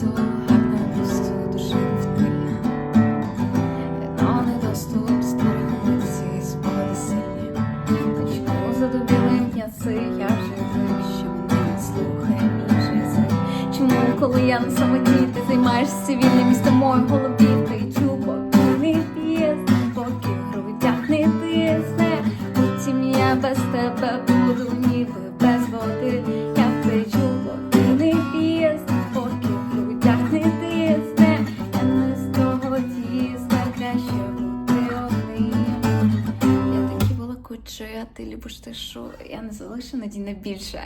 просто задубіли м'яси, я звик, що слухає мій язик. Чому, коли я на самоті, ти займаєшся цивільним містом моїх голубів, ти чубо не п'єс, поки в грудях не тисне. Потім я без тебе буду ніби без води. Балакучі, а ти любиш тишу. Я не залишу надій більше.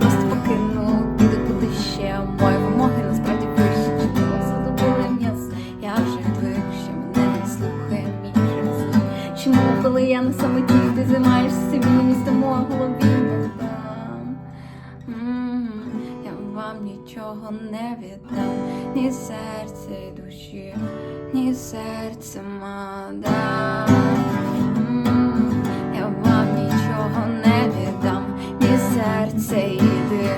Просто покину, буде куди ще. Мої вимоги насправді вищі. М'яс? Я вже звик, що мене не слухає мій час. Чому, коли я на самоті, ти займаєшся цивільним містом мого голові не Я вам нічого не віддам, ні серця й душі, ні серця мадам. Ні серця йди,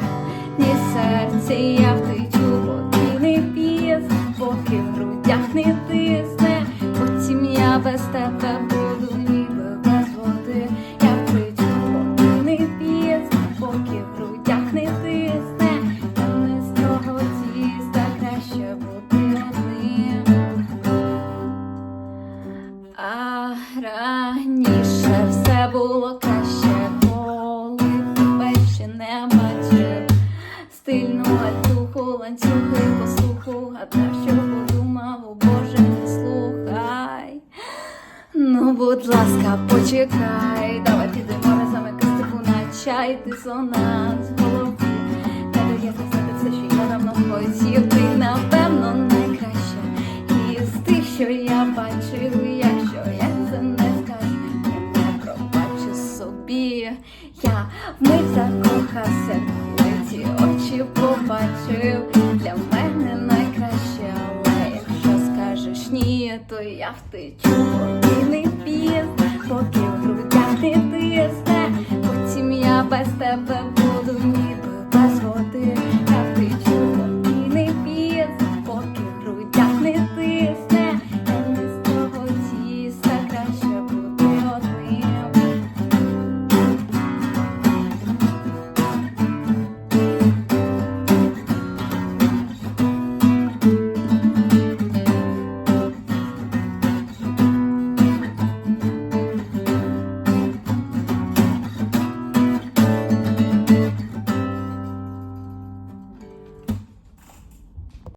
ні серця я втечу, бо ти не п'єс, поки в грудях не тисне, потім я без тебе буду ніби без води. Я втечу, бо ти не п'єс, поки в грудях не тисне, я не з того тіста краще бути одним. А раніше все було будь ласка, почекай, давай підемо разом якось типу на чай, ти сонат з голови. Не дає сказати все, що я давно хотів, ти напевно найкраща. І з тих, що я бачив, якщо я це не скажу, я не пробачу собі. Я вмить закохався, коли ті очі побачив. Для мене найкраще, але якщо скажеш ні, то я втечу,